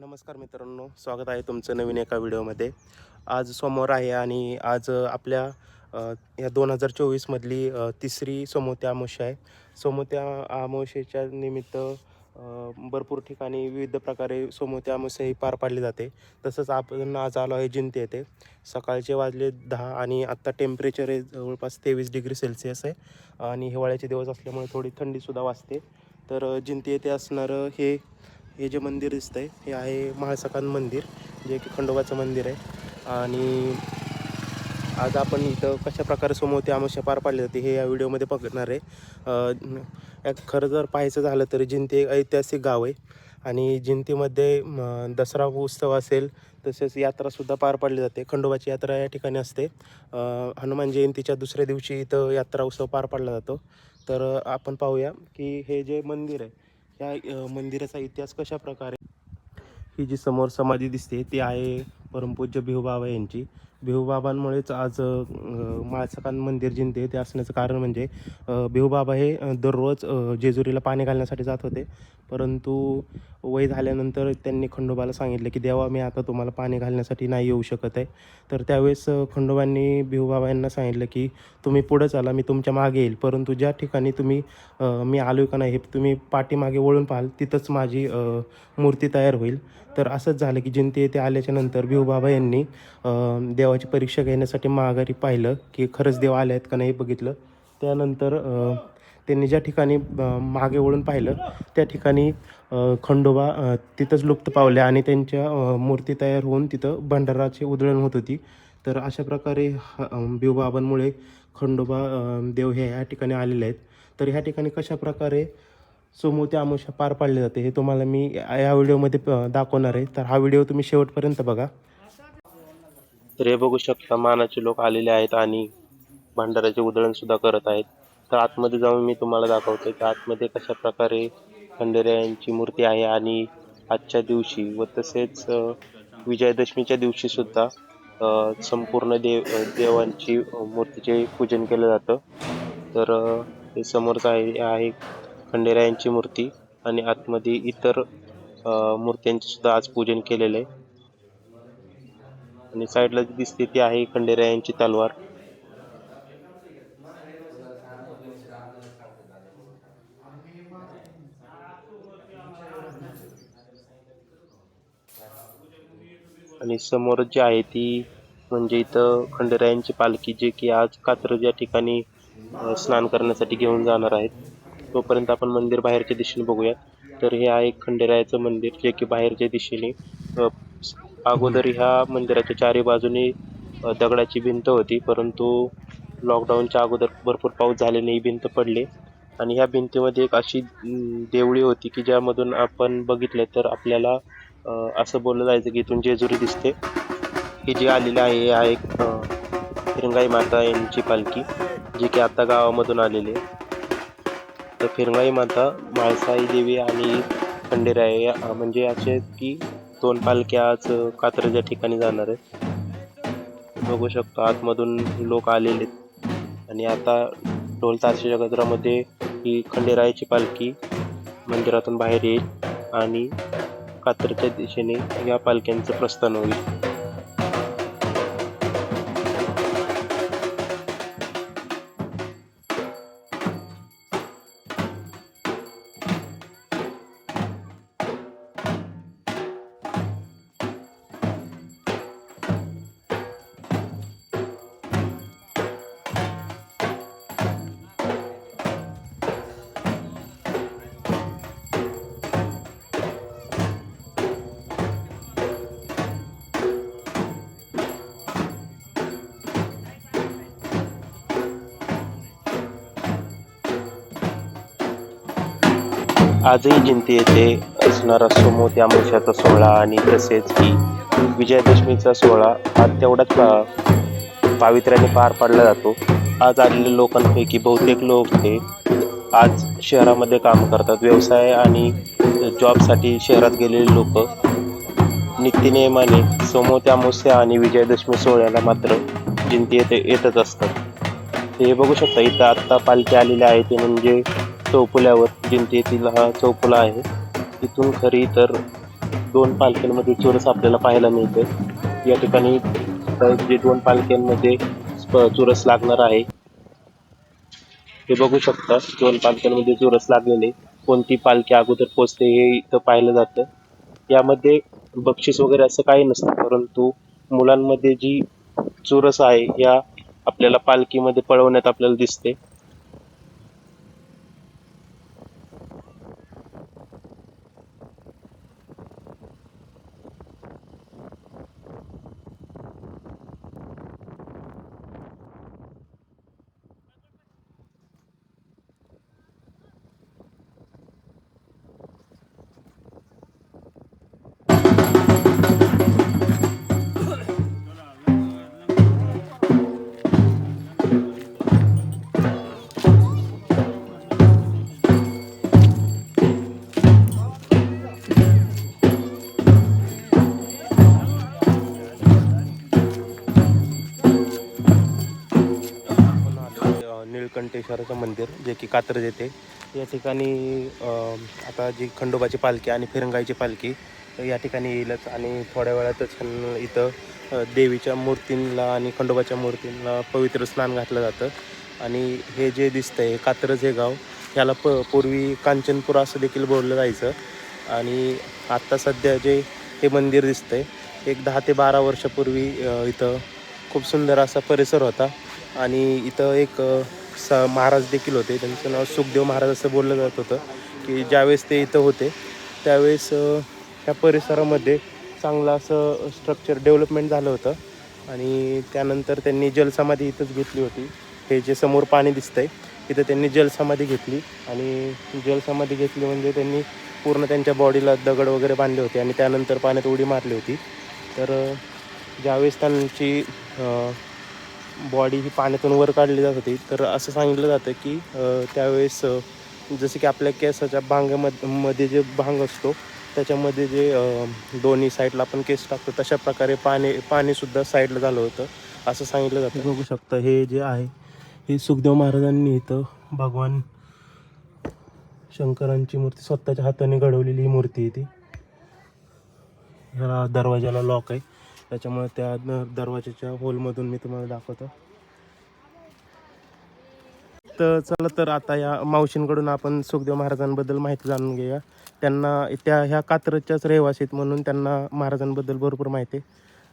नमस्कार मित्रांनो स्वागत आहे तुमचं नवीन एका व्हिडिओमध्ये. आज सोमवार आहे आणि आज आपल्या या दोन हजार चोवीसमधली तिसरी सोमोत्या अमावस्या आहे. सोमोत्या अमावस्येच्या निमित्त भरपूर ठिकाणी विविध प्रकारे सोमोत्या अमावस्या ही पार पाडली जाते. तसंच आपण आज आलो आहे जिंते येथे. सकाळचे वाजले दहा आणि आत्ता टेम्परेचर आहे जवळपास तेवीस डिग्री सेल्सिअस आहे. आणि हिवाळ्याचे दिवस असल्यामुळे थोडी थंडीसुद्धा वाजते. तर जिंते जिंती येथे असणारं हे हे जे मंदिर दिसतंय हे आहे महासकान मंदिर जे की खंडोबाचं मंदिर आहे. आणि आज आपण इथं कशा प्रकारे सोमवती अमावस्या पार पाडली जाते हे या व्हिडिओमध्ये बघणार आहे. यात खरं जर पाहायचं झालं तर जिंती एक ऐतिहासिक गाव आहे. आणि जिंतीमध्ये दसरा उत्सव असेल तसेच यात्रासुद्धा पार पाडली जाते. खंडोबाची यात्रा या ठिकाणी असते. हनुमान जयंतीच्या दुसऱ्या दिवशी इथं यात्रा उत्सव पार पाडला जातो. तर आपण पाहूया की हे जे मंदिर आहे या मंदिराचा इतिहास कशा प्रकारे ही जी समोर समाधी दिसते ती आहे परमपूज्य भिवबाबा यांची. भिवबाबांमुळेच आज माळसकान मंदिर जिंते ते असण्याचं कारण म्हणजे अ, भिवबाबा हे दररोज जेजुरीला पाणी घालण्यासाठी जात होते. परंतु वय झाल्यानंतर त्यांनी खंडोबाला सांगितले की देवा मी आता तुम्हाला पाणी घालण्यासाठी नाही येऊ शकत आहे. तर त्यावेळेस खंडोबांनी भिवबाबा यांना सांगितलं की तुम्ही पुढं चला मी तुमच्या मागे येईल. परंतु ज्या ठिकाणी तुम्ही मी आलो का नाही हे तुम्ही पाठीमागे वळून पाहाल तिथंच माझी मूर्ती तयार होईल. तर असंच झालं की जिंती येथे आल्याच्यानंतर भिवबाबा यांनी देवाची परीक्षा घेण्यासाठी माघारी पाहिलं की खरंच देव आले आहेत का नाही बघितलं. त्यानंतर त्यांनी ज्या ठिकाणी मागे वळून पाहिलं त्या ठिकाणी खंडोबा तिथंच लुप्त पावल्या आणि त्यांच्या मूर्ती तयार होऊन तिथं भंडाराची उधळण होत होती. तर अशा प्रकारे ह- खंडोबा देव हे ह्या ठिकाणी आलेले आहेत. तर ह्या ठिकाणी कशा प्रकारे सोमवती अमावस्या पार पाडली जाते. हे तुम्हाला मी या या व्हिडिओमध्ये दाखवणार आहे. तर हा व्हिडिओ तुम्ही शेवटपर्यंत बघा. तर हे बघू शकता मानाचे लोक आलेले आहेत आणि भंडाराचे उधळणसुद्धा करत आहेत. तर आतमध्ये जाऊन मी तुम्हाला दाखवतो की आतमध्ये कशा प्रकारे खंडेरायांची मूर्ती आहे आणि आजच्या दिवशी व तसेच विजयादशमीच्या दिवशी सुद्धा संपूर्ण देव देवांची मूर्तीचे पूजन केलं जातं. तर हे समोरच आहे आहे खंडेरायांची मूर्ती आणि आतमध्ये इतर मूर्त्यांची मूर्त्यांचे सुद्धा आज पूजन केलेलं आहे. आणि साईडला जी दिसते ती आहे खंडेरायांची तलवार. आणि समोर जी आहे ती म्हणजे इथं खंडेरायांची पालखी जे की आज कात्रज या ठिकाणी स्नान करण्यासाठी घेऊन जाणार आहेत. तोपर्यंत आपण मंदिर बाहेरच्या दिशेने बघूया तर हे आहे खंडेरायाचं मंदिर जे की बाहेरच्या दिशेने अगोदर ह्या मंदिराच्या चारी बाजूनी दगडाची भिंत होती परंतु लॉकडाऊनच्या अगोदर भरपूर पाऊस झाल्याने ही भिंत पडली. आणि ह्या भिंतीमध्ये एक अशी देवळी होती की ज्यामधून आपण बघितलं तर आपल्याला असं बोललं जायचं की इथून जेजुरी दिसते. ही जी आलेली आहे हे आहे एक रिंगाई माता यांची पालखी जी की आता गावामधून आलेली आहे. तर फिरंगाई माता म्हाळसाई देवी आणि खंडेराय या म्हणजे असे की दोन पालख्या आज कात्रच्या ठिकाणी जाणार आहेत. बघू शकतो आतमधून लोक आलेले आणि आता ढोल ताशाच्या गजरामध्ये ही खंडेरायाची पालखी मंदिरातून बाहेर येईल आणि कात्रच्या दिशेने या पालख्यांचं प्रस्थान होईल. आजही जिंती येथे असणारा सोमवती अमावस्याचा सोहळा आणि तसेच की विजयादशमीचा सोहळा हा तेवढाच पा- पावित्र्याने पार पाडला जातो. आज आलेल्या लोकांपैकी बहुतेक लोक हे आज शहरामध्ये काम करतात. व्यवसाय आणि जॉबसाठी शहरात गेलेले लोक नित्यनियमाने सोमो त्यामोस्या आणि विजयादशमी सोहळ्याला मात्र जिंती येथे येतच असतात. हे बघू शकता इथं आत्ता पालखी आलेली आहे ते म्हणजे चौफुल्यावर जिंती येथील हा चौफुला आहे. तिथून खरी तर दोन पालख्यांमध्ये चुरस आपल्याला पाहायला मिळते या ठिकाणी जे दोन पालख्यांमध्ये चुरस लागणार आहे हे बघू शकता. दोन पालख्यांमध्ये चुरस लागलेले. कोणती पालखी अगोदर पोचते हे इथं पाहिलं जातं. यामध्ये बक्षीस वगैरे असं काही नसतं परंतु मुलांमध्ये जी चुरस आहे या आपल्याला पालखीमध्ये पळवण्यात आपल्याला दिसते. आहे, मंदिर जे की कात्रज येते या ठिकाणी आता जी खंडोबाची पालखी आणि फिरंगाईची पालखी या ठिकाणी येईलच. आणि थोड्या वेळातच इथं देवीच्या मूर्तींना आणि खंडोबाच्या मूर्तींना पवित्र स्नान घातलं जातं. आणि हे जे दिसतंय कात्रज हे गाव ह्याला प पूर्वी कांचनपूर असं देखील बोललं जायचं. आणि आत्ता सध्या जे हे मंदिर दिसतं आहे एक दहा ते बारा वर्षापूर्वी इथं खूप सुंदर असा परिसर होता. आणि इथं एक स महाराज देखील होते. त्यांचं नाव सुखदेव महाराज असं बोललं जात होतं की ज्यावेळेस ते इथं होते त्यावेळेस ह्या परिसरामध्ये चांगलं असं स्ट्रक्चर डेव्हलपमेंट झालं होतं आणि त्यानंतर त्यांनी जलसमाधी इथंच घेतली होती. हे जे समोर पाणी दिसतंय इथं त्यांनी जलसमाधी घेतली आणि जलसमाधी घेतली म्हणजे त्यांनी पूर्ण त्यांच्या बॉडीला दगड वगैरे बांधले होते आणि त्यानंतर पाण्यात उडी मारली होती. तर ज्यावेळेस त्यांची बॉडी ही पाण्यातून वर काढली जात होती. तर असं सांगितलं जातं की त्यावेळेस जसं की आपल्या केसाच्या भांगामध्ये मध्ये जे भांग असतो त्याच्यामध्ये जे दोन्ही साईडला आपण केस टाकतो तशा प्रकारे पाणी पाणीसुद्धा साईडला झालं होतं. असं सांगितलं जातं. बघू शकता हे जे आहे हे सुखदेव महाराजांनी इथं भगवान शंकरांची मूर्ती स्वतःच्या हाताने घडवलेली ही मूर्ती आहे ती. ह्या दरवाजाला लॉक आहे. त्याच्यामुळे त्या दरवाजाच्या होलमधून मी तुम्हाला दाखवतो. तर चला तर आता या मावशींकडून आपण सुखदेव महाराजांबद्दल माहिती जाणून घेऊया. त्यांना त्या ह्या कात्रजच्याच रहिवासीत म्हणून त्यांना महाराजांबद्दल भरपूर माहिती आहे.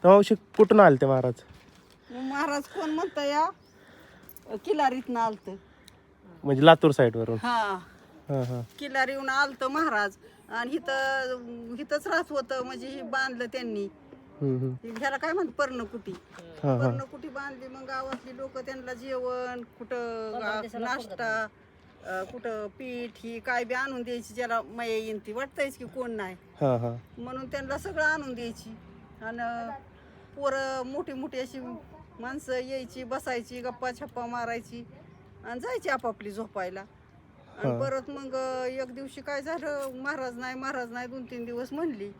तर मावशी कुठून आले ते महाराज महाराज कोण म्हणता या? किल्लारीतनं आलत. म्हणजे लातूर साईडवरून? हा. हां हां. किल्लारीहून आलत महाराज. आणि इथं इथंच राहत होतं म्हणजे हे बांधलं त्यांनी. ह्याला काय म्हणत पर्णकुटी. पर्णकुटी बांधली मग गावातली लोक त्यांना जेवण कुठं गा- नाश्ता अं, कुठं पीठ ही काय बी आणून द्यायची ज्याला माया येईन ती. वाटतंयच की कोण नाही. हां हां. म्हणून त्यांना सगळं आणून द्यायची. आणि पोरं मोठी मोठी अशी माणसं यायची बसायची गप्पा छप्पा मारायची आणि जायची आपापली झोपायला. आणि. परत मग एक दिवशी काय झालं महाराज नाही महाराज नाही दोन तीन दिवस म्हणली.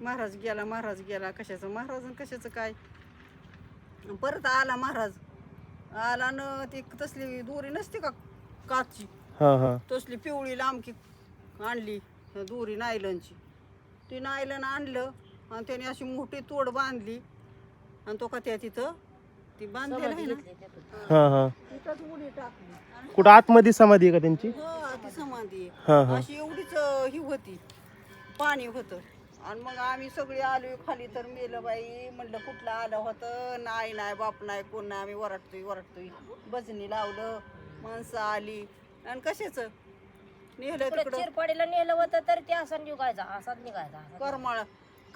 महाराज गेला महाराज गेला. कशाचं महाराज कशाचं काय? परत आला महाराज. आला न ती तसली दोरी नसते का हां हां. तसली पिवळी लांबकी आणली दोरी नायलनची. ती नायलन आणलं आणि त्याने अशी मोठी तोड बांधली आणि तो का त्या तिथं ती बांधलेलं आहे ना? हां हां. तिथंच उडी टाकली. आणि कुठं? आतमध्ये समाधी आहे का त्यांची? हो, ती समाधी आहे. हां हां. अशी एवढीच अं, ही होती. पाणी होतं. आणि मग आम्ही सगळे आलो खाली तर मेलं बाई म्हणलं कुठलं आलं होतं? नाही नाही बाप नाही कोण नाही आम्ही वरटतोय वरटतोय बजनी लावलं माणसं आली. आणि कशाच? नेलं तिकडं चिरपाडीला नेलं होतं तर ते असं निघायचा असाच निघायचा. करमाळ.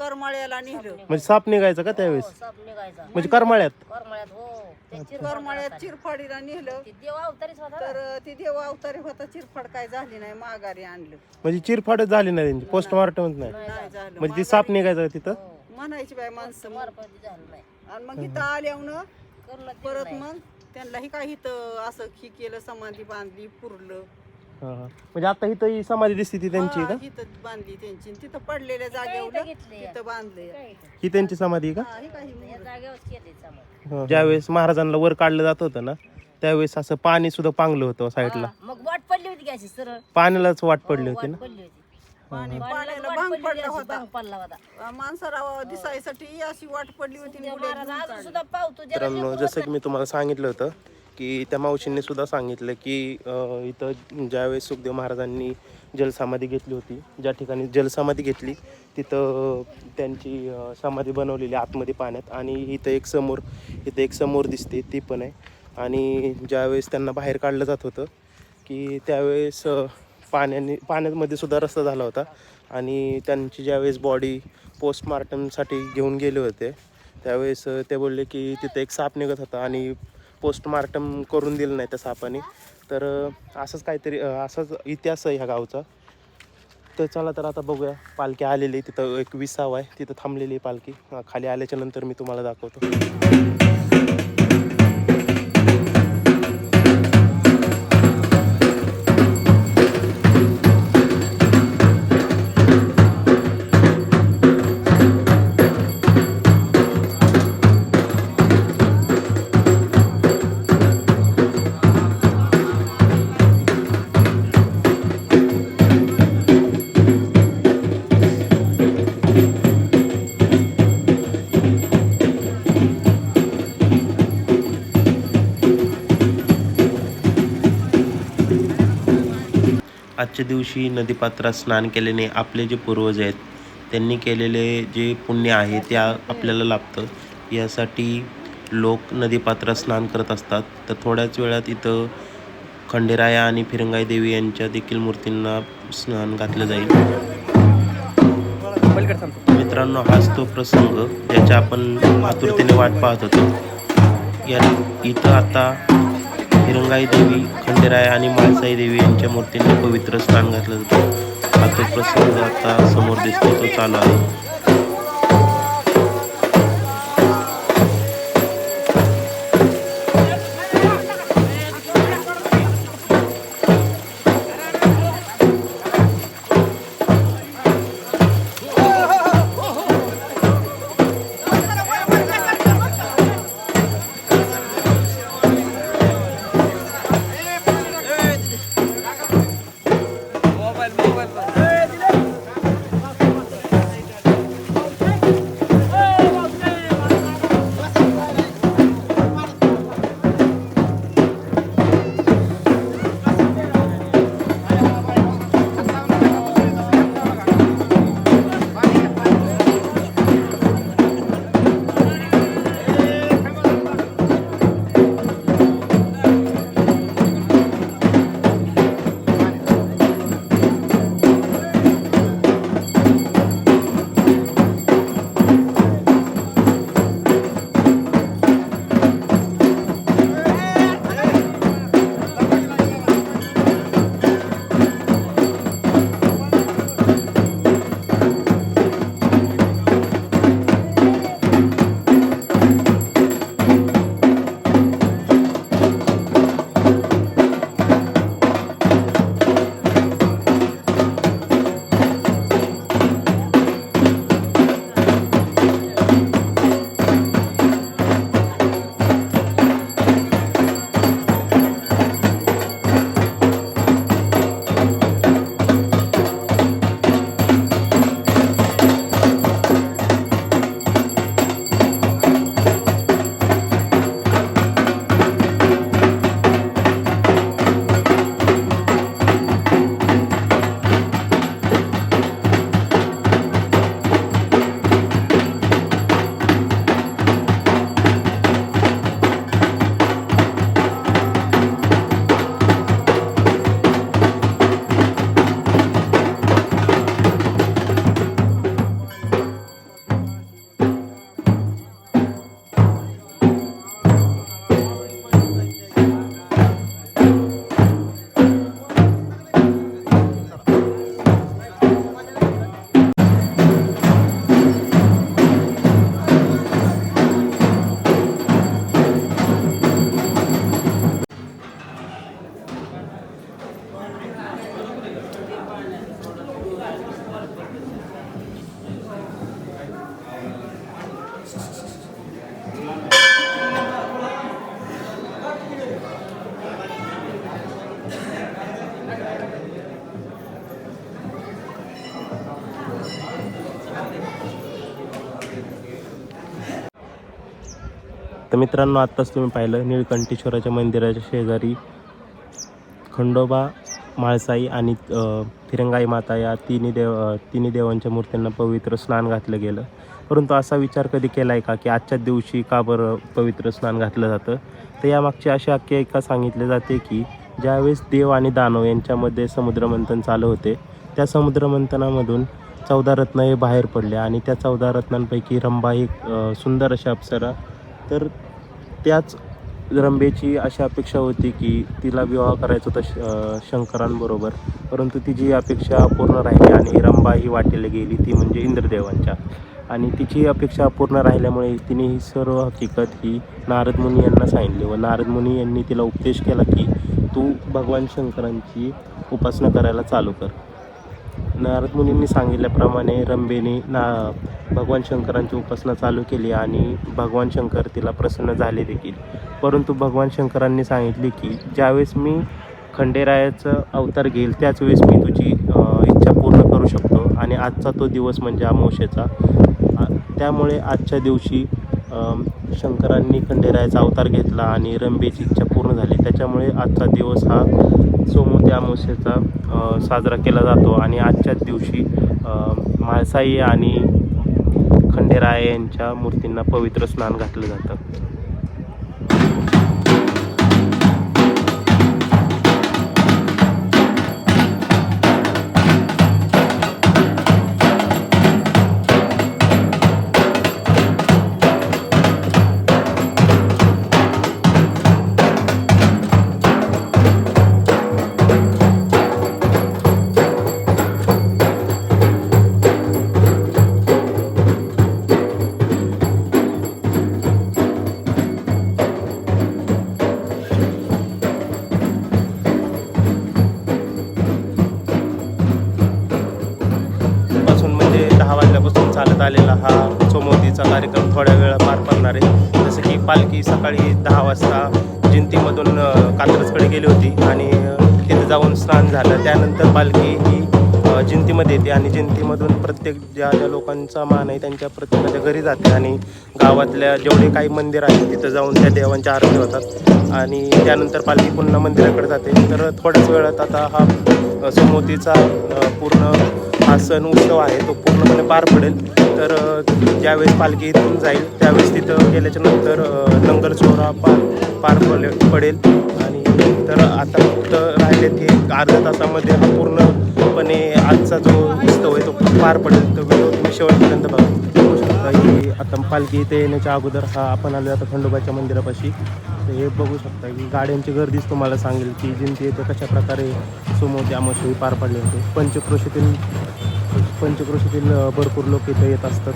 करमाळ्याला नेलं. म्हणजे साप निघायचा का त्यावेळेस? हो, साप निघायचा. म्हणजे करमाळ्यात? करमळ्यात हो. ते करमाळ्यात. चिरफाडीला नेलं. ते देव अवतारीच होता ना. तर ती देवा अवतारी होता चिरफाड काय झाली नाही माघारी आणलं. म्हणजे चिरफाडच झाली नाही त्यांची पोस्टमार्टमच नाही. नाही झालं. म्हणजे ती साप निघायचा का तिथं? हो. म्हणायची बाय माणसं मारपती झालं नाही. आणि मग इथं आल्यावर दिलं परत. मग त्यांना ही काही इथं असं ही केलं समाधी बांधली पुरलं. म्हणजे आता इथं ही समाधी दिसते ती त्यांची हा, इथं बांधली त्यांची. तिथं पडलेल्या जागेवर घेतली. तिथं बांधले? का ही त्यांची समाधी आहे का? हा, ही या केली. हां. ज्यावेळेस महाराजांना वर काढलं जात होतं ना त्यावेळेस असं पाणी सुद्धा पांगलं होतं साईडला. हा, मग वाट पडली होती घ्यायची सरळ? पाण्यालाच वाट हो, पडली होती वाट ना. पडली होती. पाणी पाण्याला भांग पडलेली पडला अशी, होता. भांग पडला होता. माणसाला दिसायसाठी अशी वाट पडली होती त्या उड्या महाराज घेऊन अजून काढल्या. सुद्धा पावतो ज्याला मित्रांनो लेकरं जसं की मी तुम्हाला सांगितलं होतं की त्या मावशींनी सुद्धा सांगितलं की अं, इथं ज्यावेळेस सुखदेव महाराजांनी जलसमाधी घेतली होती ज्या ठिकाणी जलसमाधी घेतली तिथं त्यांची अं, समाधी बनवलेली आतमध्ये पाण्यात आणि इथं एक समोर इथं एक समोर दिसते ती पण आहे. आणि ज्यावेळेस त्यांना बाहेर काढलं जात होतं की त्यावेळेस पाण्याने पाण्यामध्ये सुद्धा रस्ता झाला होता. आणि त्यांची ज्यावेळेस बॉडी पोस्टमार्टमसाठी घेऊन गेले होते त्यावेळेस अ, ते बोलले की तिथे एक साप निघत होता आणि पोस्टमार्टम करून दिलं नाही त्या सापाने तर असंच काहीतरी असंच असाच इतिहास आहे ह्या गावचा. तर चला तर आता बघूया. पालखी आलेली आहे तिथं एक विसाव आहे तिथं थांबलेली आहे पालखी. खाली आल्याच्यानंतर मी तुम्हाला दाखवतो. आजच्या दिवशी नदीपात्रात स्नान केल्याने आपले जे पूर्वज आहेत त्यांनी केलेले जे पुण्य आहे ते आपल्याला लाभतं. यासाठी लोक नदीपात्रात स्नान करत असतात. तर थोड्याच वेळात इथं खंडेराया आणि फिरंगाई देवी यांच्या देखील मूर्तींना स्नान घातलं जाईल. मित्रांनो हाच तो प्रसंग ज्याच्या आपण आतुरतेने वाट पाहत होतो. या इथं आता हिरंगाई देवी खंडेराय आणि माळसाई देवी यांच्या मूर्तींनी पवित्र स्नान घातलं जातं हा तो प्रसंग आता समोर दिसतो तो चालू आहे तर मित्रांनो आत्ताच तुम्ही पाहिलं निळकंठेश्वराच्या मंदिराच्या शेजारी खंडोबा माळसाई आणि फिरंगाई माता या तिन्ही देव तिन्ही देवांच्या मूर्तींना पवित्र स्नान घातलं गेलं. परंतु असा विचार कधी केला आहे का की आजच्याच दिवशी का बरं पवित्र स्नान घातलं जातं? तर यामागची अशी आख्यायिका सांगितले जाते की ज्यावेळेस देव आणि दानव यांच्यामध्ये समुद्रमंथन चालू होते त्या समुद्रमंथनामधून चौदा रत्न हे बाहेर पडले आणि त्या चौदा रत्नांपैकी रंभा ही सुंदर अशा अप्सरा तर त्याच रंभेची अशी अपेक्षा होती की तिला विवाह करायचा होता श शंकरांबरोबर. परंतु तिची अपेक्षा पूर्ण राहिली आणि रंबा ही वाटेला गेली ती म्हणजे इंद्रदेवांच्या. आणि तिची अपेक्षा पूर्ण राहिल्यामुळे तिने ही सर्व हकीकत ही नारद मुनी यांना सांगितली व नारद मुनी यांनी तिला उपदेश केला की तू भगवान शंकरांची उपासना करायला चालू कर. नारद मुनींनी सांगितल्याप्रमाणे रंभेने ना भगवान शंकरांची उपासना चालू केली आणि भगवान शंकर तिला प्रसन्न झाले देखील. परंतु भगवान शंकरांनी सांगितले की ज्यावेळेस मी खंडेरायाचं अवतार घेईल त्याच वेळेस मी तुझी इच्छा पूर्ण करू शकतो आणि आजचा तो दिवस म्हणजे अमावशेचा त्यामुळे आजच्या दिवशी शंकरांनी खंडेरायाचा अवतार घेतला आणि रंभेची इच्छा पूर्ण झाली. त्याच्यामुळे आजचा दिवस हा सोमवती अमावस्येचा साजरा केला जातो आणि आजच्याच दिवशी अ, म्हाळसाई आणि खंडेराय यांच्या मूर्तींना पवित्र स्नान घातलं जातं. गेली होती आणि तिथे जाऊन स्नान झालं. त्यानंतर पालखी ही जिंतीमध्ये येते आणि जिंतीमधून प्रत्येक ज्या ज्या लोकांचा मान आहे त्यांच्या प्रत्येकाच्या घरी जाते आणि गावातल्या जेवढे काही मंदिर आहेत तिथं जाऊन त्या देवांच्या आरती होतात. आणि त्यानंतर पालखी पुन्हा मंदिराकडे जाते. तर थोड्याच वेळात आता हा अ, पूर्ण हा सण उत्सव आहे तो पूर्णपणे पार पडेल. तर ज्यावेळेस पालखी इथून जाईल त्यावेळेस तिथं गेल्याच्यानंतर अ, पार पार पडेल. आणि तर आता फक्त राहिले की एक अर्ध्या तासामध्ये हा पूर्णपणे आजचा जो उत्सव आहे तो पार पडेल. तर व्हिडिओ तुम्ही शेवटपर्यंत बघू. शकता की आता पालखी इथे येण्याच्या अगोदर हा आपण आलो आता खंडोबाच्या मंदिरापाशी. तर हे बघू शकता की गाड्यांची गर्दीच तुम्हाला सांगेल की जिंती येथे कशा प्रकारे सुमो अमावस्या पार पडले होते. पंचक्रोशीतील पंचक्रोशीतील भरपूर लोक इथं येत असतात.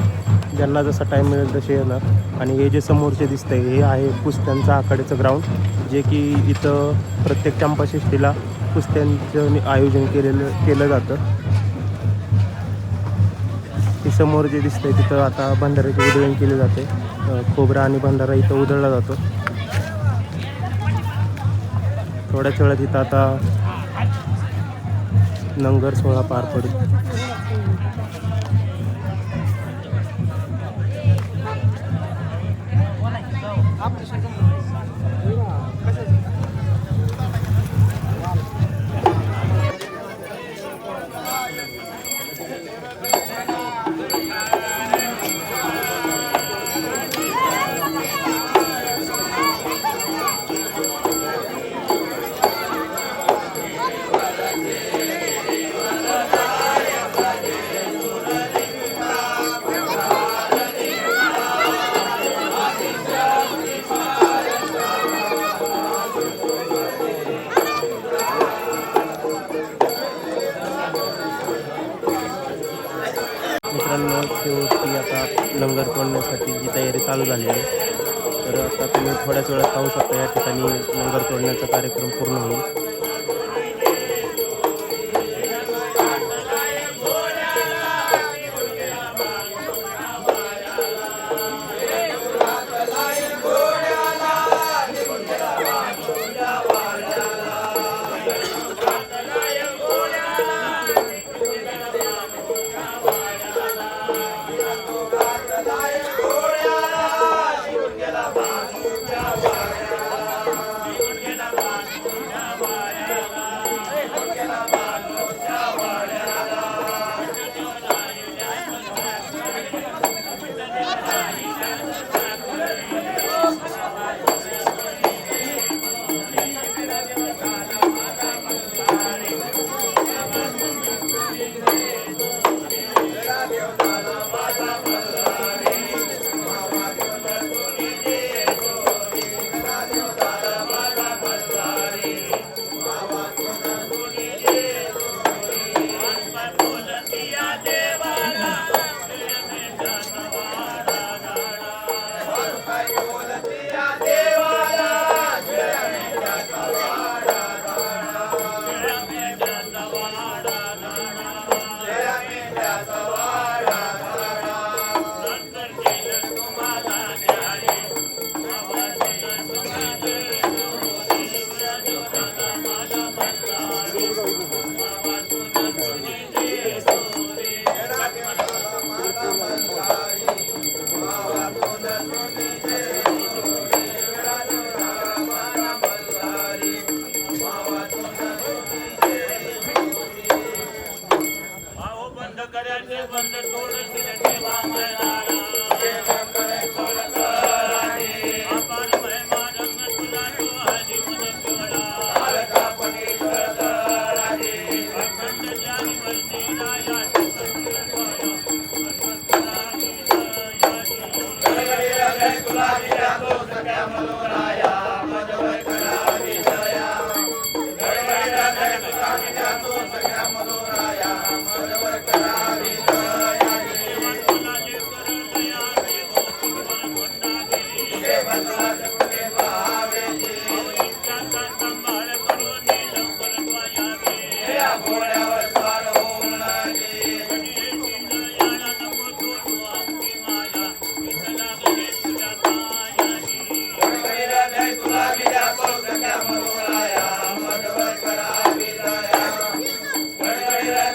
ज्यांना जसा टाईम मिळेल तसे येणार. आणि हे जे समोरचे दिसतंय हे आहे कुस्त्यांचं आखाड्याचं ग्राउंड जे की इथं प्रत्येक चंपाषष्टीला कुस्त्यांचं आयोजन केलेलं केलं जातं. हे समोर जे दिसतंय तिथं आता भंडाऱ्याचे उधळण केले जाते. खोबरा आणि भंडारा इथं उधळला जातो. थोड्याच वेळात इथं आता नंगर सोहळा पार पडेल.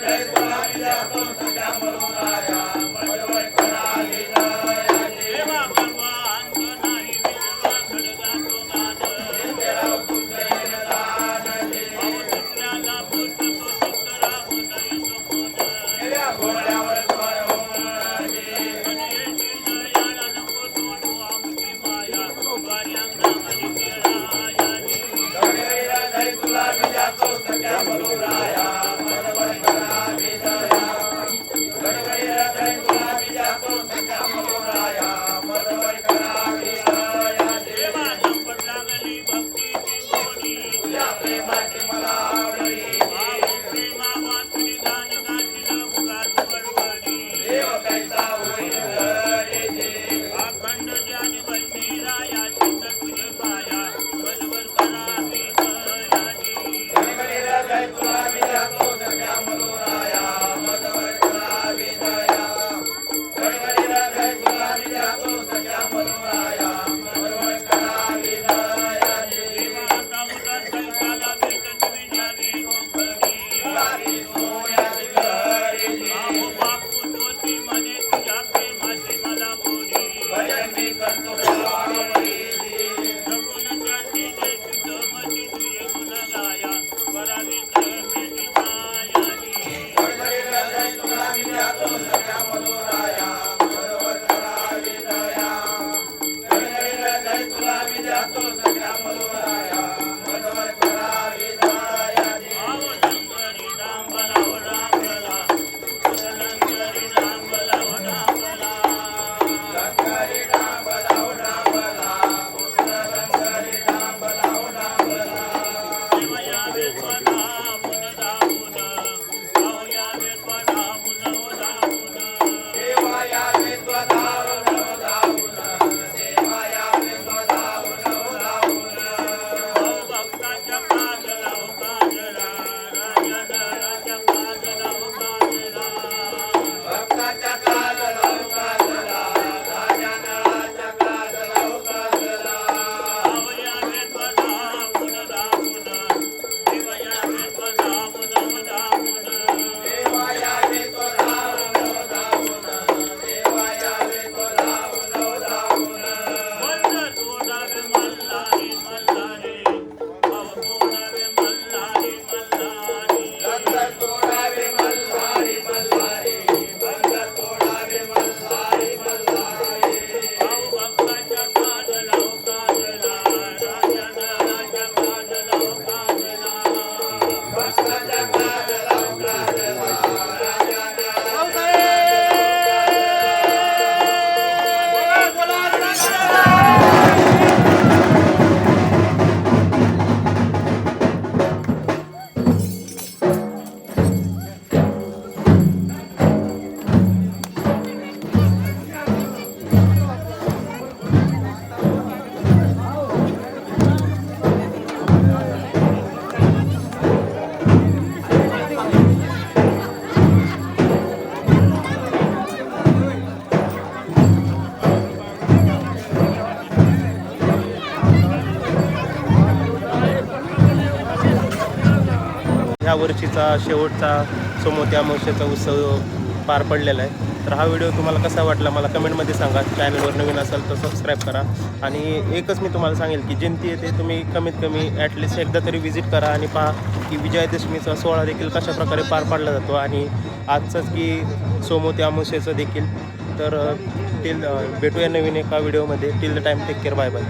जय बोला विजय तो सत्या बोलो राजा वर्षीचा शेवटचा सोमोती अमावस्येचा उत्सव पार पडलेला आहे. तर हा व्हिडिओ तुम्हाला कसा वाटला मला कमेंटमध्ये सांगा. चॅनलवर नवीन असाल तर सबस्क्राईब करा. आणि एकच मी तुम्हाला सांगेल की जयंती येते तुम्ही कमीत कमी ॲटलिस्ट एकदा तरी व्हिजिट करा आणि पहा की विजयादशमीचा सोहळा देखील कशाप्रकारे पार पाडला जातो. आणि आजचाच की सोमोती अमावस्येचं देखील. तर टिल भेटूया नवीन एका व्हिडिओमध्ये. Till the time take care bye bye